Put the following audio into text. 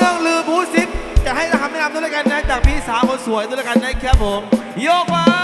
เรื่องลือบูซิปจะให้ทำแนะนำด้วยกันนะจากพี่สาวคนสวยด้วยกันนะครับผม โยกมา